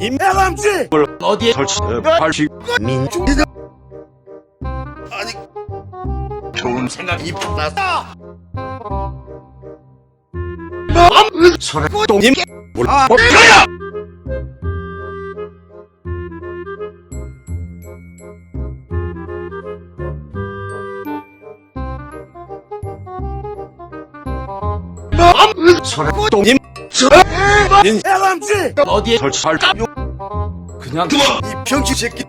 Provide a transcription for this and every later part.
임명함지 어디에 설치할수 민중 아니 좋은 생각이 났다. 손에 똥님 아, 뭐야 손에 똥님 임명함지 어디에 설치할까? 그냥 이 병신 새끼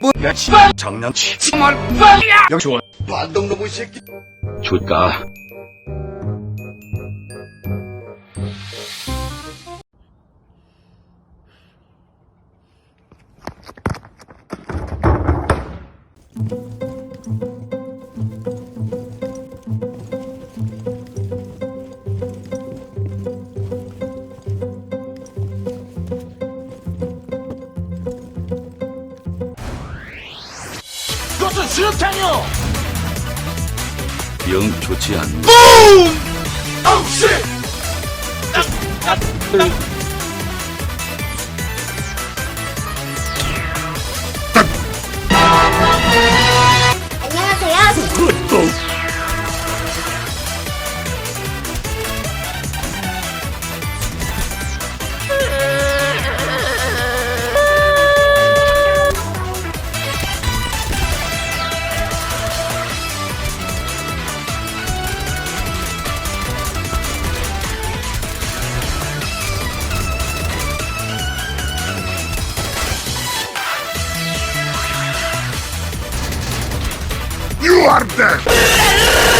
뭐 며칠 장난치 정말 빨리야. 좋아. 반동놈의 새끼 줄까? 그것은 수류탄이요. 영 좋지 않네. 아우 씨 You are dead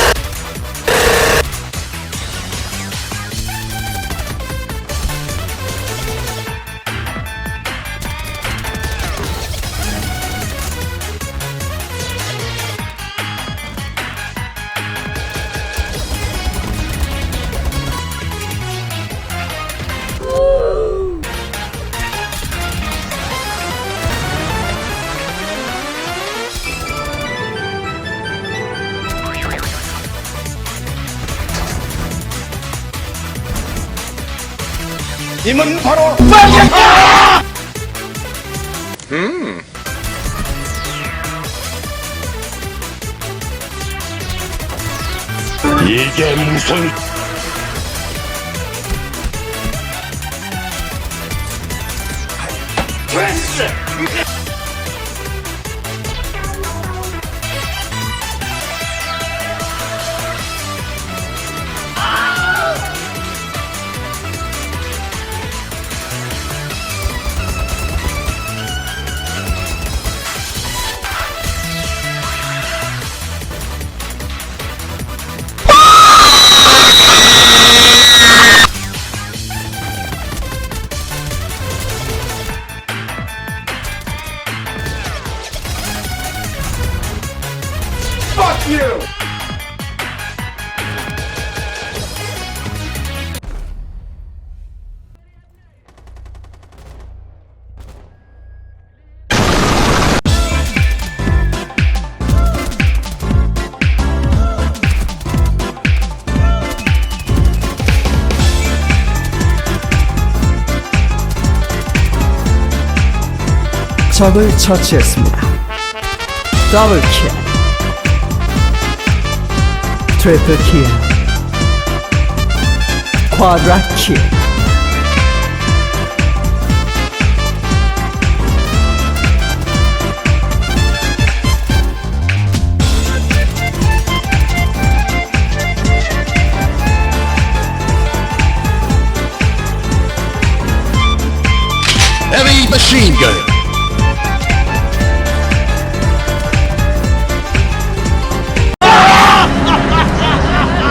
님은 바로 빨갱이야! 음. 이게 무슨 됐어! You! 적을 처치했습니다. 더블 킬. Triple kill. Quadra kill. Heavy machine gun.